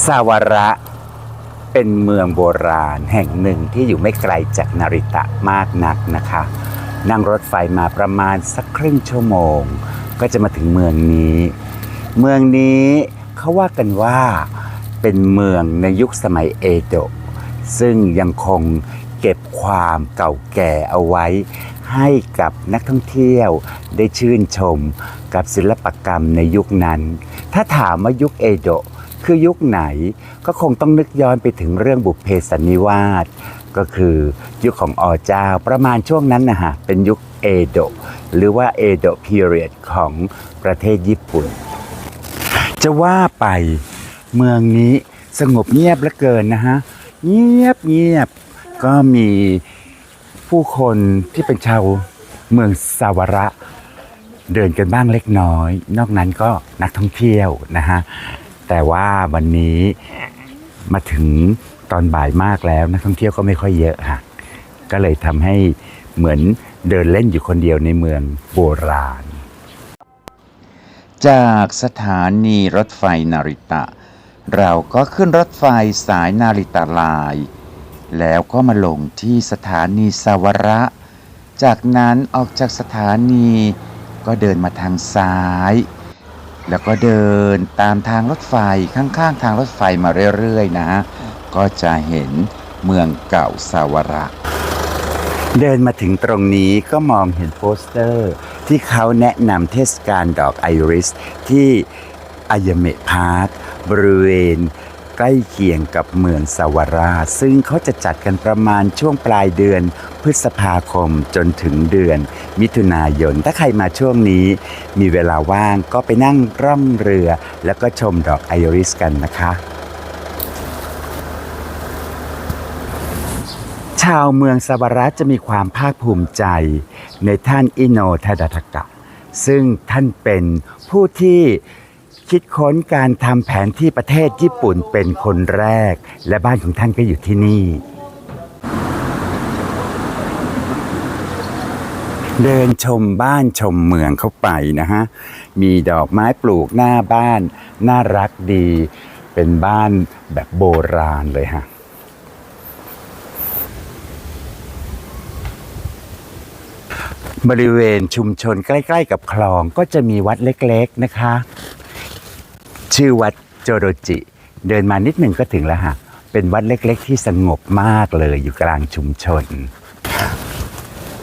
ซาวระเป็นเมืองโบราณแห่งหนึ่งที่อยู่ไม่ไกลจากนาริตะมากนักนะคะ นั่งรถไฟมาประมาณสักครึ่งชั่วโมง ก็จะมาถึงเมืองนี้ เมืองนี้เขาว่ากันว่าเป็นเมืองในยุคสมัยเอโดะซึ่งยังคงเก็บความเก่าแก่เอาไว้ ให้กับนักท่องเที่ยวได้ชื่นชมกับศิลปกรรมในยุคนั้น ถ้าถามว่ายุคเอโดะ คือยุคไหนก็คงต้องนึกย้อนไปถึงเรื่องบุพเพสันนิวาสก็คือยุคของอเจ้าประมาณช่วงนั้นนะฮะเป็นยุคเอโดะหรือว่าเอโดะพีเรียดของประเทศญี่ปุ่น จะว่าไปเมืองนี้สงบเงียบเหลือเกินนะฮะเงียบเงียบก็มีผู้คนที่เป็นชาวเมืองสาวระเดินกันบ้างเล็กน้อย นอกนั้นก็นักท่องเที่ยวนะฮะ แต่ว่าวันนี้มาถึงตอนบ่ายมากแล้วนักท่องเที่ยวก็ไม่ค่อยเยอะฮะก็เลยทำให้เหมือนเดินเล่นอยู่คนเดียวในเมืองโบราณ จากสถานีรถไฟนาริตะ เราก็ขึ้นรถไฟสายนาริตะลาย แล้วก็มาลงที่สถานีสาวระ จากนั้นออกจากสถานีก็เดินมาทางซ้าย แล้วก็เดินตามทางรถไฟข้างๆ ทางรถไฟมาเรื่อยๆนะก็จะเห็นเมืองเก่าสาวระเดินมาถึงตรงนี้ก็มองเห็นโปสเตอร์ ที่เขาแนะนำเทศกาลดอกไอริส ที่อายาเมะพาร์คบริเวณ ใกล้เคียงกับเมืองสาวรา ซึ่งเขาจะจัดกันประมาณช่วงปลายเดือน พฤษภาคมจนถึงเดือน มิถุนายน ถ้าใครมาช่วงนี้ มีเวลาว่างก็ไปนั่งร่องเรือ แล้วก็ชมดอกไอริสกันนะคะชาวเมืองซาบาระจะมีความภาคภูมิใจในท่านอิโนทาดาทกะ ซึ่งท่านเป็นผู้ที่ คิดค้นการทำแผนที่ประเทศญี่ปุ่นเป็นคนแรก และบ้านของท่านก็อยู่ที่นี่ เดินชมบ้านชมเมืองเข้าไปนะฮะ มีดอกไม้ปลูกหน้าบ้าน น่ารักดี เป็นบ้านแบบโบราณเลยฮะบริเวณชุมชนใกล้ ๆ กับคลองก็จะมีวัดเล็ก ๆ นะคะ ชื่อวัดโจโรจิ เดินมานิดหนึ่งก็ถึงแล้วฮะ เป็นวัดเล็กๆ ที่สงบมากเลยอยู่กลางชุมชน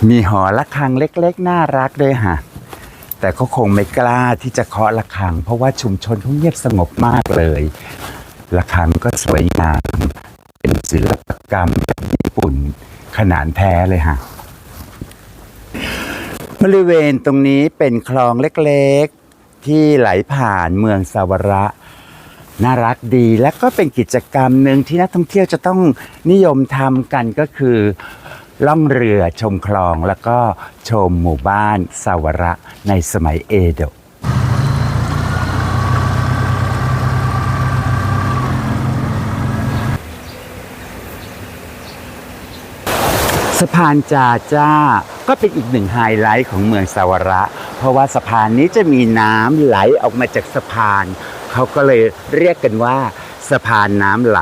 มีหอระฆังเล็กๆ น่ารักด้วยฮะ แต่เขาคงไม่กล้าที่จะเคาะระฆัง เพราะว่าชุมชนเขาเงียบสงบมากเลยระฆังก็สวยงาม เป็นศิลปกรรมแบบญี่ปุ่นขนาดแท้เลยฮะบริเวณตรงนี้เป็นคลองเล็กๆ ที่ไหลผ่านเมืองสาวระน่ารักดีและก็เป็นกิจกรรมหนึ่งที่นักท่องเที่ยวจะต้องนิยมทำกันก็คือล่องเรือชมคลองแล้วก็ชมหมู่บ้านสาวระในสมัยเอโดะสะพานจาจ้า ก็เป็นอีกหนึ่งไฮไลท์ของเมืองสาวระ เพราะว่าสะพานนี้จะมีน้ำไหลออกมาจากสะพาน เขาก็เลยเรียกกันว่าสะพานน้ำไหล